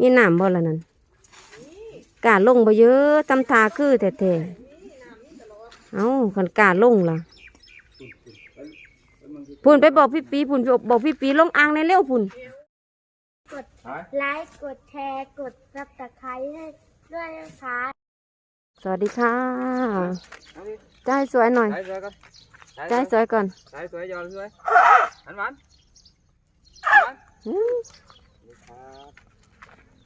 มีน้ำบ่ละนั่นกาลงบ่เยอะตำทาคือแท้ๆเอ้าคันกาลงล่ะพุ่นไปบอกพี่ปีพุ่นบอกพี่ปีลงอ่างในเร็วพุ่นกดไลค์กดแชร์กดซับสไครต์ให้ด้วยนะคะสวัสดีค่ะใจายสวยหน่อย Đấy, rồi con. Đấy, ใจาย rồi. สวยก่อน Đấy, rồi, giò rồi. Ăn bắn. อืม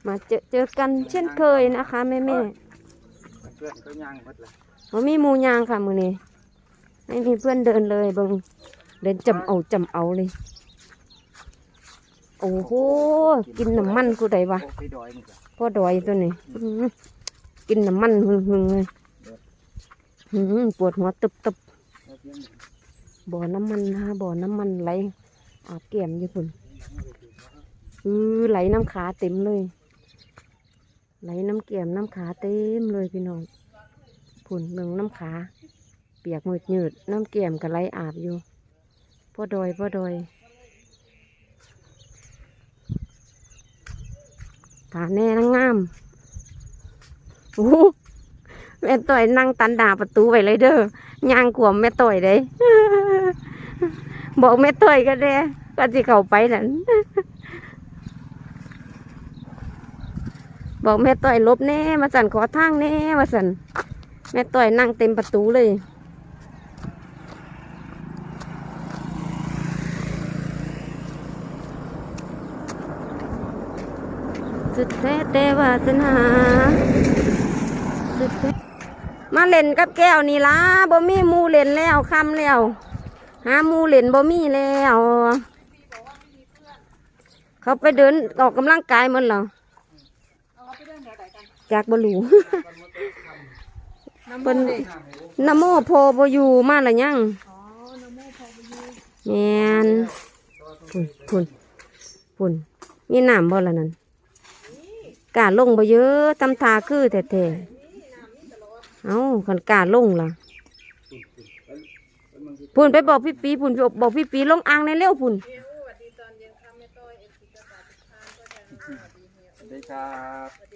มาเจอเจอกันเช่นเคยนะคะแม่แม่เพื่อนก็ย่างหมดเลยๆบ่มีหมูยางค่ะมือนี้ไม่มีเพื่อนเดินเลยบิงเดินจำเอาจำเอาเลย โอ้โหกินน้ำมันกูได้ปะพ่อดอยตัวนี้กินน้ำมันหึงๆเลยอื้อหือปวดหัวตึบตึบบ่อน้ำมันนะคะบ่อน้ำมันไหลอาบแก้มอยู่พุ่นอือไหลน้ำขาเต็มเลย ไหลน้ำแก้มน้ำขาเต็มเลยพี่น้องพุ่นเมืองน้ำขา เปียกหมืดหยืดน้ำแก้มก็ไหลอาบอยู่พ่อดอยพ่อดอยถาแน่นางงามโอ้แม่ต่อยนั่งตันดาประตูไว้เลยเด้อย่างกวมแม่ต่อยเลยบอกแม่ต่อยก็ได้ก็จะเข้าไปนั่น บอกแม่ต่อยลบแน่มาสั่นขอทางแน่มาสั่นแม่ต่อยนั่งเต็มประตูเลย สุดแท้แต่วาสนาสุดแท้มาเล่นกับแก้วนี่ล่ะบ่มีมูเล่นแล้วคำแล้วหามูเล่นบ่มีแล้ว เขาไปเดินออกกำลังกายมันเหรอ จากบลูเป็นนโมโพบอยู่มาละยังแมนพุ่นพุ่นพุ่นมีน้ำบ่ละนั่นกาลงบ่เยอะตำทาคือแท้ๆเอ้าคันกาลงล่ะพุ่นไปบอกพี่ปีพุ่นบอกพี่ปีลงอ่างในเร็วพุ่นสวัสดีครับสวัส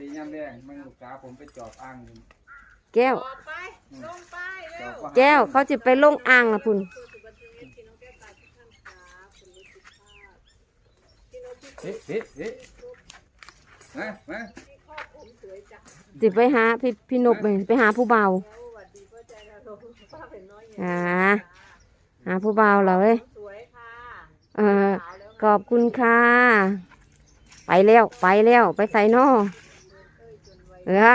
ดีครับสวัสดีย่ำแดงมันลูกสาวผมไปจอบอ่างอยู่แก้วจอบว่าแก้วเขาจะไปลงอ่างละพุ่นเฮ้เฮ้เฮ้มามาสิไปหาพี่พี่นบไปไปหาผู้เบาวหาหาผู้เบาวเหรอเว้ยเออขอบคุณค่ะ ไปแล้ว ไปแล้ว ไปใส่นอ เออ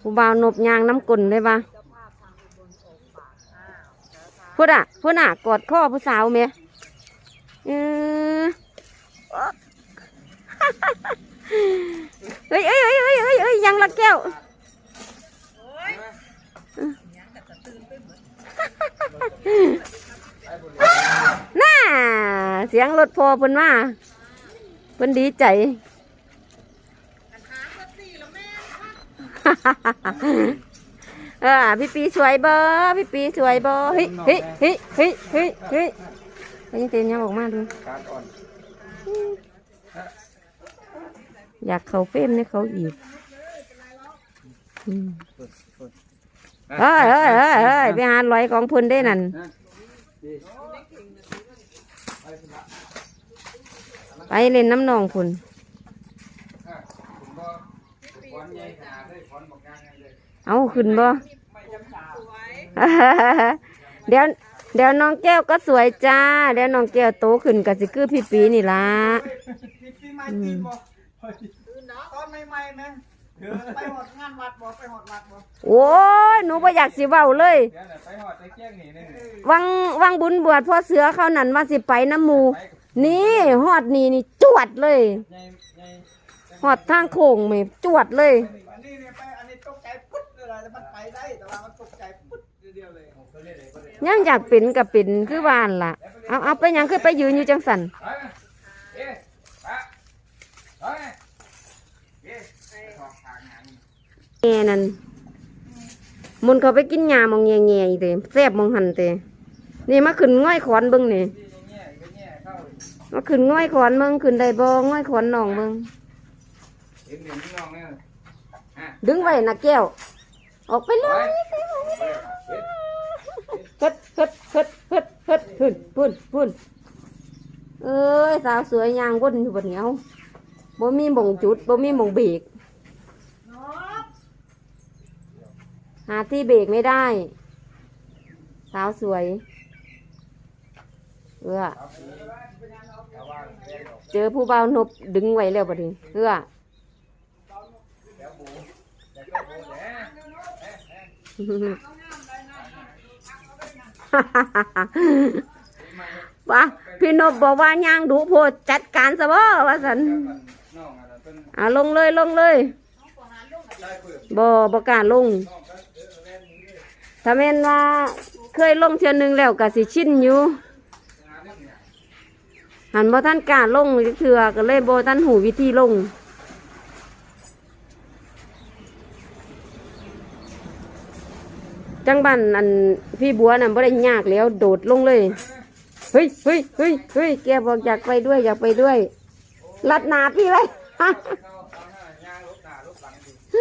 ผู้เบาวนบยางน้ำกลนเลยปะพูดอะพูดอะกอดข้อผู้สาวเมียเออเอ้ยเอ้ยเอ้ยเอ้ยเอ้ยเอ้ยยังละแก้วน่า เสียงรถพอเพิ่นมาเพิ่นดีใจ เออพี่ปีสวยเบอพี่ปีสวยเบอเฮ้ยเฮ้ยเฮ้ยเฮ้ยเฮ้ยเฮ้ยไปยังเต็มยังบอกมาดูการอ่อนอยากเขาเฟรมให้เขาอีกอืมเฮ้ยเฮ้ยเฮ้ยเฮ้ยไปหาลอยของเพุ่นได้นั่นนะดีไปเล่นน้ำนองพุ่น อะผมก็ขอนใหญ่ขนาดเลยขอนบอกกลางกัน เอาขึ้นบ่เดี๋ยวเดี๋ยวน้องแก้วก็สวยจ้า เดี๋ยวน้องแก้วโตขึ้นก็สิคือพี่ปีนี่ละปีใหม่ปีบ่ตอนใหม่ๆนะไปหอดงานวัดบ่ไปหอดวัดบ่โอ้ยหนูบ่อยากสิเว้าเลยเดี๋ยวเดี๋ยวไปหอดไปแจ้งนี่นี่วังวังบุญบวชพ่อเสือเขานั่นว่าสิไปน้ำหมูนี่ฮอดนี่นี่จวดเลยหอดทางโค้งไม่จวดเลยไปอันนี้ตกใจปุ๊บเลยแต่มัน ไปได้แต่ว่ามันตกใจปุ๊บเดียวเลยยังอยากเป็นกับเป็นคือว่านล่ะ เอาเอาไปหยังคือไปยืนอยู่จังสันไปมาเอ๊ะปะไปเอ๊ะไปออกทางงานนี่แง่นั่นมุนเขาไปกินยามองแง่แง่ๆอีเตแซ่บมองหันเตนี่มาขึ้นง่อยขอนเบิ่งนี่ที่อย่างเงี้ยอย่างเงี้ยเข้ามาขึ้นง่อยขอนเมืองขึ้นได้บ่ง่อยขอนน้องเมืองเห็นเดี๋ยวนี้น้องเนี่ยอะดึงไว้นะแก้ว ออกไปเลไปยเฮ็ดเฮ็ดเฮ็ดเฮ็ดเฮ็ดเฮ็ดพุ่นพุ่นพุ่นเอ้ยสาวสวยยางวนอยู่บนเหนียวบ่มีหม่องจุดบ่มีหม่องเบรกหาที่เบรกไม่ได้ สาวสวย เออเจอผู้บ่าวนบดึงไว้แล้วบัดนี้เออ ว่าพี่นบบอกว่าย่างดูโพดจัดการซะบ่ว่าสันอ่าลงเลยลงเลยบ่บ่กล้าลงถ้าแม่นว่าเคยลงเทื่อหนึงแล้วก็สิชินอยู่หันบ่ท่านกล้าลงเทื่อก็เลยบ่ท่านหูวิธีลง จังบ้านอันพี่บัวน่ะบ่ได้ยากแล้ว โดดลงเลย เฮ้ยเฮ้ยเฮ้ยเฮ้ยแกบอกอยากไปด้วยอยากไปด้วยลัดหนาพี่ไว้เลยเ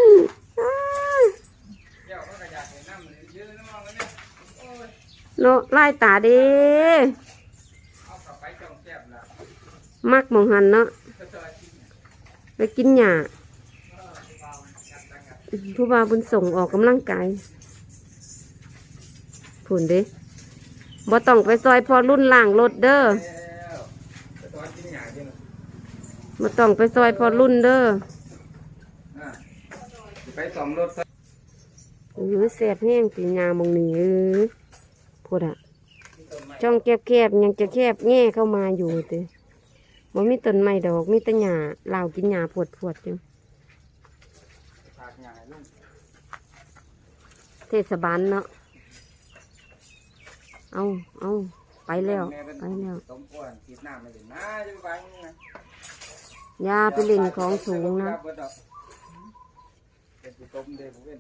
นน้ำมันยืนน้องกันเนี่ยโนไล่ตาด้เอากลับไปจ้องแซ่บละมักมองหันเนาะไปกินหญ้าผู้บาบุญส่งออกกำลังกาย ผุนเด้บ่ต้องไปซอยพอรุ่นล่างรถเด้อแล้วจะตอนกินหยาจริงบ่ต้องไปซอยพอรุ่นเด้ออะไปสองรถเออแสบแห้งสีงามมองนี้เออพูดอะช่องแคบๆยังจะแคบแง่เข้ามาอยู่เต้บ่มีต้นไม้ดอกมีแต่หญ้าลาวกินหญ้าปวดๆอยู่ฝากหยาลุงเทศบาลเนาะ เอาเอาไปแล้วไปแล้วต้มก้อนกินน้ำไม่ถึงนะจะไปมึงนะอยาไปเล่นของสูงนะเป็นผู้ต้มเด้ผมเป็น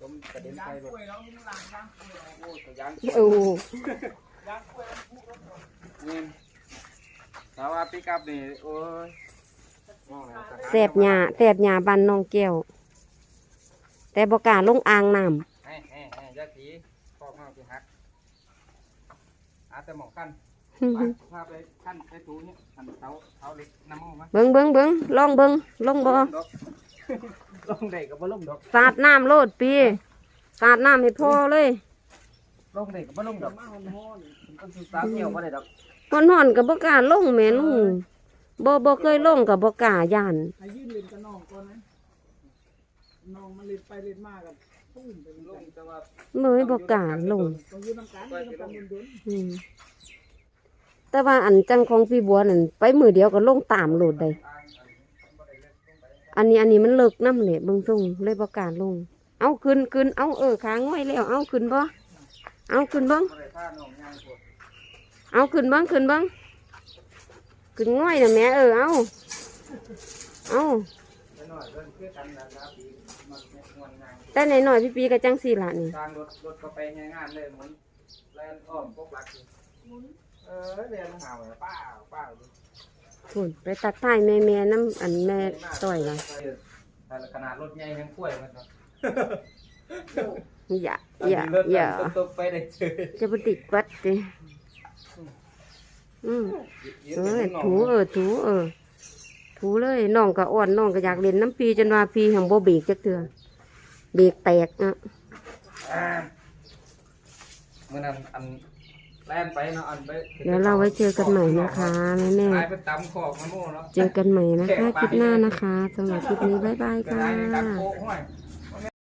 ต้มกระเด็นไปรถกล้วยเรามีหลังยางกล้วยโอ้ตัวยางโอ้ยางกล้วยเราพูดรถนี่ถ้าว่าปิกอัพนี่โอ้ยแสบหญ้าแสบหญ้าบันน้องแก้วแต่บกล้าลงอ่างน้เฮ้ยเฮ้ยเฮ้ยยาสีพอกมาที่หักอาแต่หมองขั้นำไปพาไปขั้นไปถูเนี่ยขั้นเสาเสาเหล็กน้ำมันมาเบิ้งเบิ้งเบิ้งลองเบิ้งลงบ่ลงได้ก็บ่ลงดอกสาดน้ำโลดปีสาดน้ำให้พ่อเลยลงได้ก็บ่ลงดอกมาหอนหอนมันสิสามเกี่ยวบ่ได้ดอกคนห่อนกับบกล้าลงแม่ลุงบ่บ่เคยลงกับบกล้าย่านให้ยืนเล่นกับน้องก่อนนะน้องมันเล่นไปเล่นมากับ ปุ้มไปลลงงแต่ว่าเมื่อยบกล้าลงต้อกกันดุนอืมแต่ว่าอันจังของพี่บัวนั่นไปมือเดียวก็ลงตามโหลดได้อันนี้อันนี้มันเลิกน้ำเลยเบิ่งส่งเลยบกล้าลง เอาขึ้นขึ้นเอาเออขาง่อยแล้ว เอาขึ้นบ่เอาขึ้นบ้างเอาขึ้นบ้างขึ้นบ้างขึ้นง่อยนะแม่เออเอาเอา แต่ในหน่อยพี่ปีก็จังสี่ละนี่ ทางรถรถก็ไปงานเลยหมุนแล่นอ้อมพวกหลักอยู่เออเรียนหาวป้าป้าอยู่คุนไปตัดท้ายแม่แม่น้ำอันแม่ต่อยละแต่ขนาดรถใหญ่ยังป่วยมันเนาะอย่าอย่าอย่าตกไปได้เจอจะไปติดวัดดิอืมเออถูเออถูเออถูเลยน้องก็อ่อนน้องก็อยากเล่นน้ำปีจนว่าปีแห่งโบเบรกจักเถื่อ เบรกแตกอะเมื่อนั้นอันแล่นไปเนาะอันไปเดี๋ยวเราไว้เจอกันใหม่นะคะแม่แม่ตายไปตำขอกมะม่วงเนาะเจอกันใหม่นะคะคลิปหน้านะคะสำหรับคลิปนี้บ๊ายบายกระค่ไรนี่ดักะโค้งห้อย